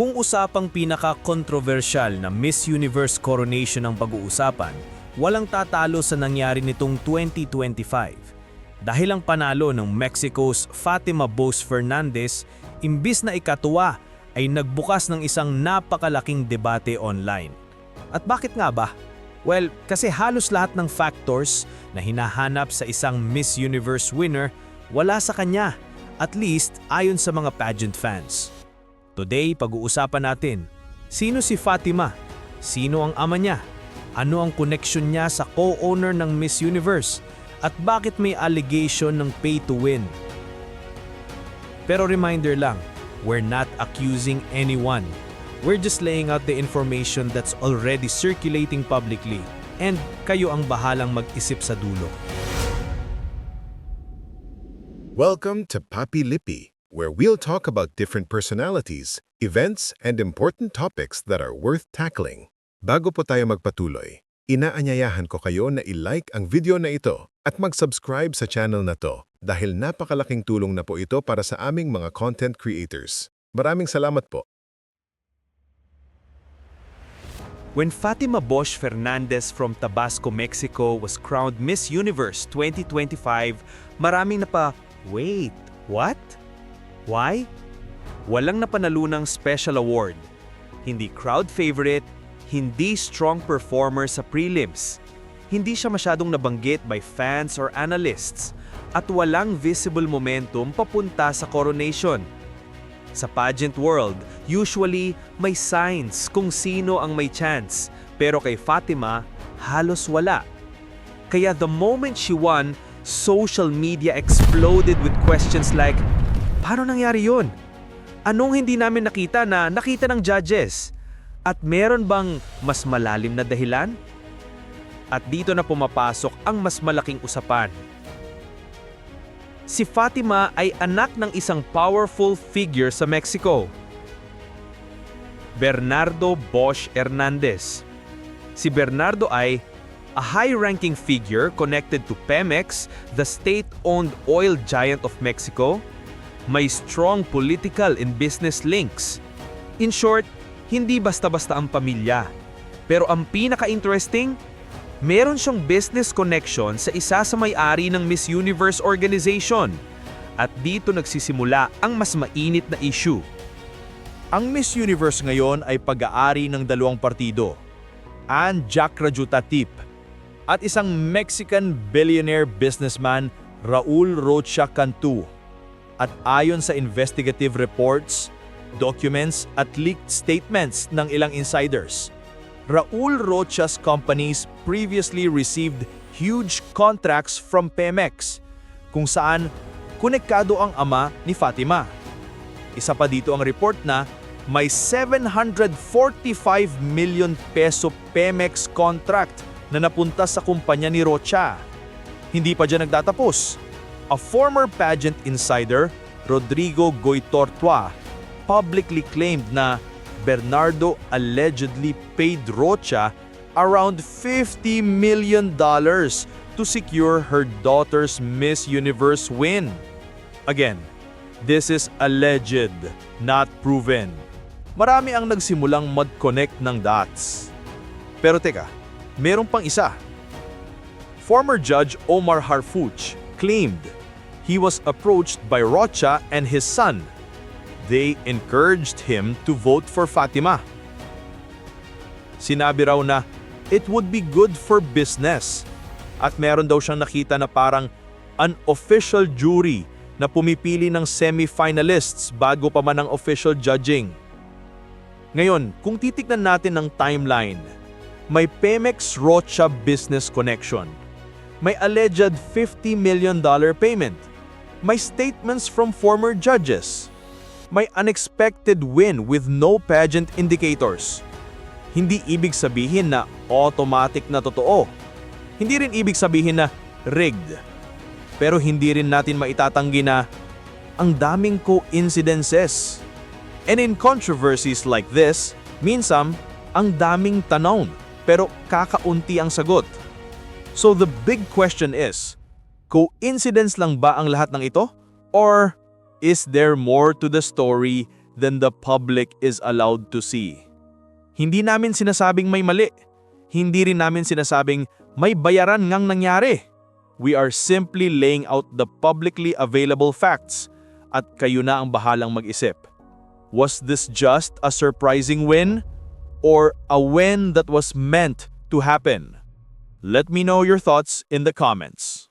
Kung usapang pinaka-controversial na Miss Universe coronation ang pag-uusapan, walang tatalo sa nangyari nitong 2025. Dahil ang panalo ng Mexico's Fatima Bos Fernandez, imbis na ikatuwa, ay nagbukas ng isang napakalaking debate online. At bakit nga ba? Well, kasi halos lahat ng factors na hinahanap sa isang Miss Universe winner wala sa kanya, at least ayon sa mga pageant fans. Today, pag-uusapan natin, sino si Fatima? Sino ang ama niya? Ano ang connection niya sa co-owner ng Miss Universe? At bakit may allegation ng pay to win? Pero reminder lang, we're not accusing anyone. We're just laying out the information that's already circulating publicly and kayo ang bahalang mag-isip sa dulo. Welcome to Papi Lippy, where we'll talk about different personalities, events, and important topics that are worth tackling. Bago po tayo magpatuloy, inaanyayahan ko kayo na i-like ang video na ito at mag-subscribe sa channel na to dahil napakalaking tulong na po ito para sa aming mga content creators. Maraming salamat po. When Fatima Bosch Fernandez from Tabasco, Mexico was crowned Miss Universe 2025, maraming na pa, wait, what? Why? Walang napanalunang special award. Hindi crowd favorite, hindi strong performer sa prelims. Hindi siya masyadong nabanggit by fans or analysts at walang visible momentum papunta sa coronation. Sa pageant world, usually may signs kung sino ang may chance, pero kay Fatima, halos wala. Kaya the moment she won, social media exploded with questions like, Paano nangyari yun? Anong hindi namin nakita na nakita ng judges? At meron bang mas malalim na dahilan? At dito na pumapasok ang mas malaking usapan. Si Fatima ay anak ng isang powerful figure sa Mexico. Bernardo Bosch Hernandez. Si Bernardo ay a high-ranking figure connected to Pemex, the state-owned oil giant of Mexico, may strong political and business links. In short, hindi basta-basta ang pamilya. Pero ang pinaka-interesting, meron siyang business connection sa isa sa may-ari ng Miss Universe organization. At dito nagsisimula ang mas mainit na issue. Ang Miss Universe ngayon ay pag-aari ng dalawang partido, Ann Jack Rajutatip at isang Mexican billionaire businessman Raul Rocha Cantu. At ayon sa investigative reports, documents at leaked statements ng ilang insiders, Raul Rocha's companies previously received huge contracts from Pemex kung saan konektado ang ama ni Fatima. Isa pa dito ang report na may 745 million peso Pemex contract na napunta sa kumpanya ni Rocha. Hindi pa dyan nagtatapos. A former pageant insider, Rodrigo Goitortua, publicly claimed na Bernardo allegedly paid Rocha around $50 million dollars to secure her daughter's Miss Universe win. Again, this is alleged, not proven. Marami ang nagsimulang mag-connect ng dots. Pero teka, meron pang isa. Former Judge Omar Harfuch claimed he was approached by Rocha and his son. They encouraged him to vote for Fatima. Sinabi raw na it would be good for business at meron daw siyang nakita na parang an official jury na pumipili ng semi-finalists bago pa man ang official judging. Ngayon, kung titignan natin ang timeline, may Pemex Rocha business connection. May alleged $50 million payment. May statements from former judges. May unexpected win with no pageant indicators. Hindi ibig sabihin na automatic na totoo. Hindi rin ibig sabihin na rigged. Pero hindi rin natin maitatanggi na ang daming coincidences. And in controversies like this, minsan, ang daming tanong, pero kakaunti ang sagot. So the big question is, coincidence lang ba ang lahat ng ito? Or is there more to the story than the public is allowed to see. Hindi namin sinasabing may mali. Hindi rin namin sinasabing may bayaran ngang nangyari. We are simply laying out the publicly available facts at kayo na ang bahalang mag-isip. Was this just a surprising win or a win that was meant to happen? Let me know your thoughts in the comments.